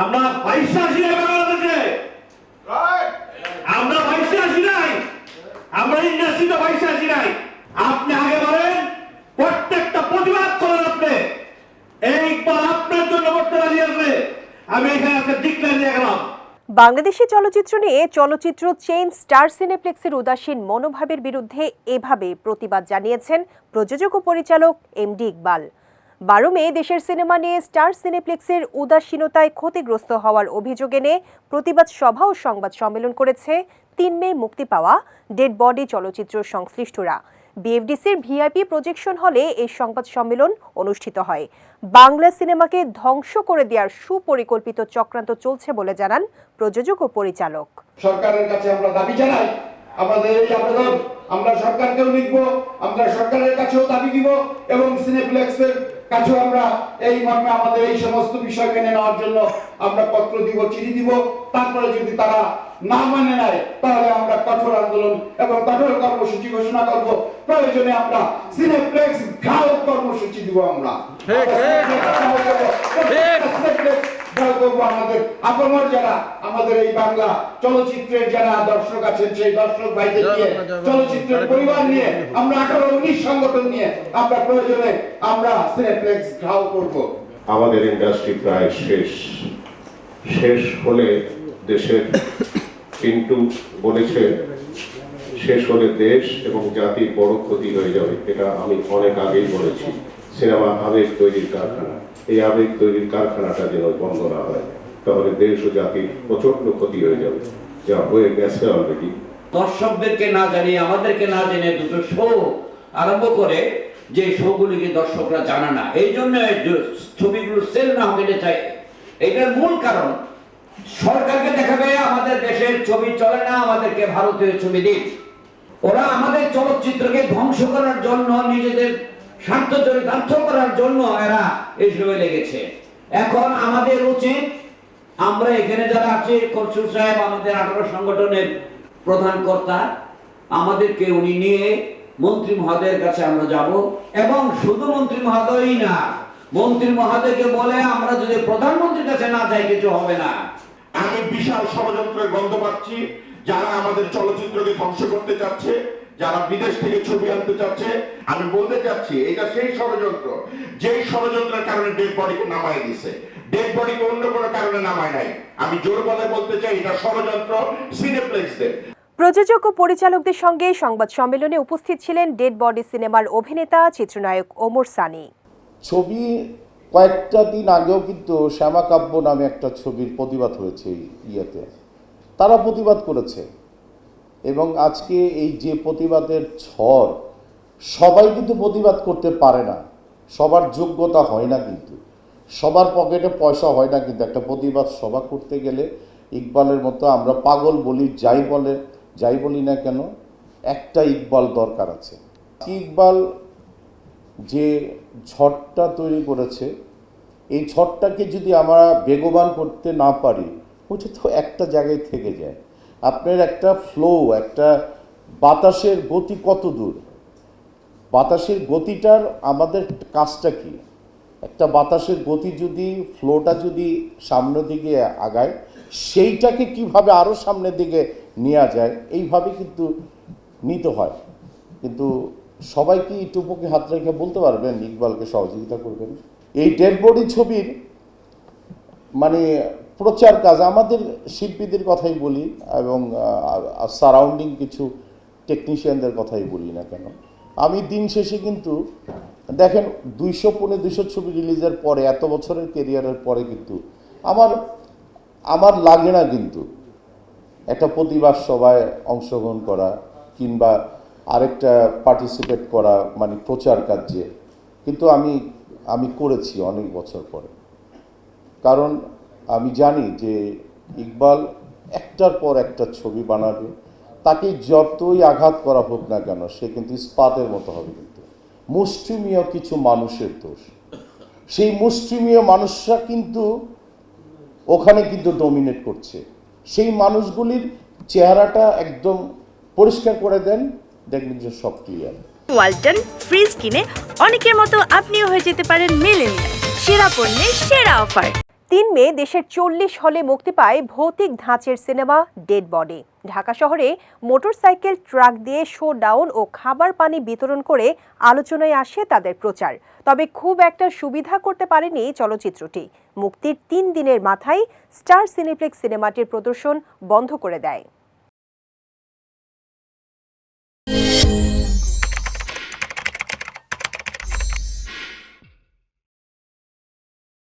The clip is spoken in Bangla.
আমরা বাইশে আসি নাই বাংলাদেশে আমরা বাইশে আসি নাই। আমরা ইন্ডাস্ট্রিতে বাইশে আসি নাই। আপনি আগে বলেন প্রত্যেকটা প্রতিবাদ করেন আপনি। এইবার আপনার জন্য করতে রাজি আছে। আমি এখানে আজকে ডিক্লেয়ার দিয়ে গেলাম। বাংলাদেশি চলচ্চিত্র নিয়ে চলচ্চিত্র চেইন স্টার সিনেপ্লেক্সের উদাসীন মনোভাবের বিরুদ্ধে এভাবে প্রতিবাদ জানিয়েছেন প্রযোজক ও পরিচালক এম ডি ইকবাল। বারো মে দেশের সিনেমা নিয়ে স্টার সিনেপ্লেক্সের উদাসীনতায় ক্ষতিগ্রস্ত হওয়ার অভিযোগ এনে প্রতিবাদ সভা ও সংবাদ সম্মেলন করেছে তিন মে মুক্তি পাওয়া ডেড বডি চলচ্চিত্র সংশ্লিষ্টরা। বিএফডিসির ভিআইপি প্রজেকশন হলে এই সংবাদ সম্মেলন অনুষ্ঠিত হয়। বাংলা সিনেমাকে ধ্বংস করে দেওয়ার সুপরিকল্পিত চক্রান্ত চলছে বলে জানান প্রযোজক ও পরিচালক। সরকারের কাছে আমরা দাবি জানাই আমাদের এই আবেদন আমরা সরকারকেও লিখব আমরা সরকারের কাছেও দাবি দিব এবং সিনেপ্লেক্সের কাছেও আমরা এই মর্মে আমাদের এই সমস্ত বিষয় মেনে নেওয়ার জন্য আমরা পত্র দিব চিঠি দিব। তারপরে যদি তারা না মানে নেয় তাহলে আমরা কঠোর আন্দোলন এবং কঠোর কর্মসূচি ঘোষণা করব। প্রয়োজনে আমরা সিনেপ্লেক্স ঘাও কর্মসূচি দিব আমরা। সিনেপ্লেক্স ঘাও করব আমাদের। আপমর যারা আমাদের এই বাংলা চলচ্চিত্রের যারা দর্শক আছেন সেই দর্শক ভাইদের নিয়ে চলচ্চিত্রের পরিবার নিয়ে আমরা আঠারো উনিশ সংগঠন নিয়ে আমরা প্রয়োজনে আমরা সিনেপ্লেক্স ঘাও করব। আমাদের ইন্ডাস্ট্রি প্রায় শেষ। শেষ হলে দেশের কিন্তু বলেছে শেষ হলে দেশ এবং জাতির বড় ক্ষতি হয়ে যাবে। এটা আমি অনেক আগেই বলেছি। সিনেমা আবেগ তৈরির কারখানা। এই আবেগ তৈরির কারখানাটা যেন বন্ধ না হয়, তাহলে দেশ ও জাতির প্রচণ্ড ক্ষতি হয়ে যাবে। যা হয়ে গেছে অলরেডি দর্শকদেরকে না জানিয়ে, আমাদেরকে না জেনে দুটো শো আরম্ভ করে, যে শোগুলিকে দর্শকরা জানে না। এই জন্য ছবিগুলো সেল না হতে চাই। এটার মূল কারণ, সরকারকে দেখাবে আমাদের দেশের ছবি চলে না, আমাদেরকে ভারতীয় ছবি দিন ওরা আমাদের চলচ্চিত্রকে ধ্বংস করার জন্য নিজেদের স্বার্থ চরিতার্থ করার জন্য এরা এসবে লেগেছে। এখন আমাদের উচিত আমরা এখানে যারা আছি কলসুর সাহেব আমাদের আঠারো সংগঠনের প্রধান কর্তা, আমাদেরকে উনি নিয়ে মন্ত্রী মহোদয়ের কাছে আমরা যাব। এবং শুধু মন্ত্রী মহোদয়ই না, মন্ত্রী মহোদয়কে বলে আমরা যদি প্রধানমন্ত্রীর কাছে না যাই, কিছু হবে না। আমি বিশাল ষড়যন্ত্রের গন্ধ পাচ্ছি, যারা আমাদের চলচ্চিত্রকে ধ্বংস করতে চাচ্ছে যারা বিদেশ থেকে ছবি আনতে চাচ্ছে আমি বলতে চাচ্ছি এটা সেই ষড়যন্ত্র। যেই ষড়যন্ত্রের কারণে ডেড বডিকে নামায় দিছে। ডেড বডিকে অন্য কোনো কারণে নামায় নাই। আমি জোর কথায় বলতে চাই এটা ষড়যন্ত্র সিনেপ্লেক্সদের। প্রযোজক ও পরিচালকদের সঙ্গে সংবাদ সম্মেলনে উপস্থিত ছিলেন ডেড বডি সিনেমার অভিনেতা চিত্রনায়ক ওমর সানি। ছবি কয়েকটা দিন আগেও কিন্তু শ্যামাকাব্য নামে একটা ছবির প্রতিবাদ হয়েছে ইয়েতে। তারা প্রতিবাদ করেছে। এবং আজকে এই যে প্রতিবাদের ঝড়, সবাই কিন্তু প্রতিবাদ করতে পারে না। সবার যোগ্যতা হয় না কিন্তু। সবার পকেটে পয়সা হয় না কিন্তু। একটা প্রতিবাদ সভা করতে গেলে ইকবালের মতো আমরা পাগল বলি, যাই বলে, যাই বলি না কেন, একটা ইকবাল দরকার আছে। ইকবাল যে ঝড়টা তৈরি করেছে, এই ঝড়টাকে যদি আমরা বেগবান করতে না পারি, ওটা তো একটা জায়গায় থেকে যায়। আপনার একটা ফ্লো একটা বাতাসের গতি কত দূর? বাতাসের গতিটার আমাদের কাজটা কি? একটা বাতাসের গতি যদি ফ্লোটা যদি সামনের দিকে আগায়, সেইটাকে কীভাবে আরও সামনের দিকে নেওয়া যায়, এইভাবে কিন্তু নিতে হয়। কিন্তু সবাই কি টুপুকে হাত রেখে বলতে পারবেন? ইকবালকে সহযোগিতা করবেন। এই ডেড বডি ছবির মানে প্রচার কাজ, আমাদের শিল্পীদের কথাই বলি এবং সারাউন্ডিং কিছু টেকনিশিয়ানদের কথাই বলি না কেন। আমি দিন শেষে কিন্তু, দেখেন, দুইশো পনেরো দুইশো ছবি রিলিজের পরে, এত বছরের কেরিয়ারের পরে কিন্তু আমার আমার লাগে না কিন্তু একটা প্রতিবাদ সভায় অংশগ্রহণ করা কিংবা আরেকটা পার্টিসিপেট করা মানে প্রচার কার্যে। কিন্তু আমি আমি করেছি অনেক বছর পরে। কারণ আমি জানি যে ইকবাল একটার পর একটা ছবি বানাবে, তাকে যতই আঘাত করা হোক না কেন, সে কিন্তু ইস্পাতের মতো হবে কিন্তু। মুষ্টিমীয় কিছু মানুষের দোষ। সেই মুষ্টিমীয় মানুষরা কিন্তু ওখানে কিন্তু ডমিনেট করছে। সেই মানুষগুলির চেহারাটা একদম পরিষ্কার করে দেন, দেখবেন যে সব ক্লিয়ার ওয়ালটন ফ্রিজ কিনে অনেকের মতো আপনিও হয়ে যেতে পারেন মিলেনিয়াল। সেরা পণ্যের সেরা অফার। তিন মে দেশের চল্লিশ হলে মুক্তি পায় ভৌতিক ধাঁচের সিনেমা ডেড বডি। ঢাকা শহরে মোটরসাইকেল, ট্রাক দিয়ে শো ডাউন ও খাবার পানি বিতরণ করে আলোচনায় আসে তাদের প্রচার। তবে খুব একটা সুবিধা করতে পারেনি চলচ্চিত্রটি। মুক্তির তিন দিনের মাথায় স্টার সিনেপ্লেক্স সিনেমাটির প্রদর্শন বন্ধ করে দেয়।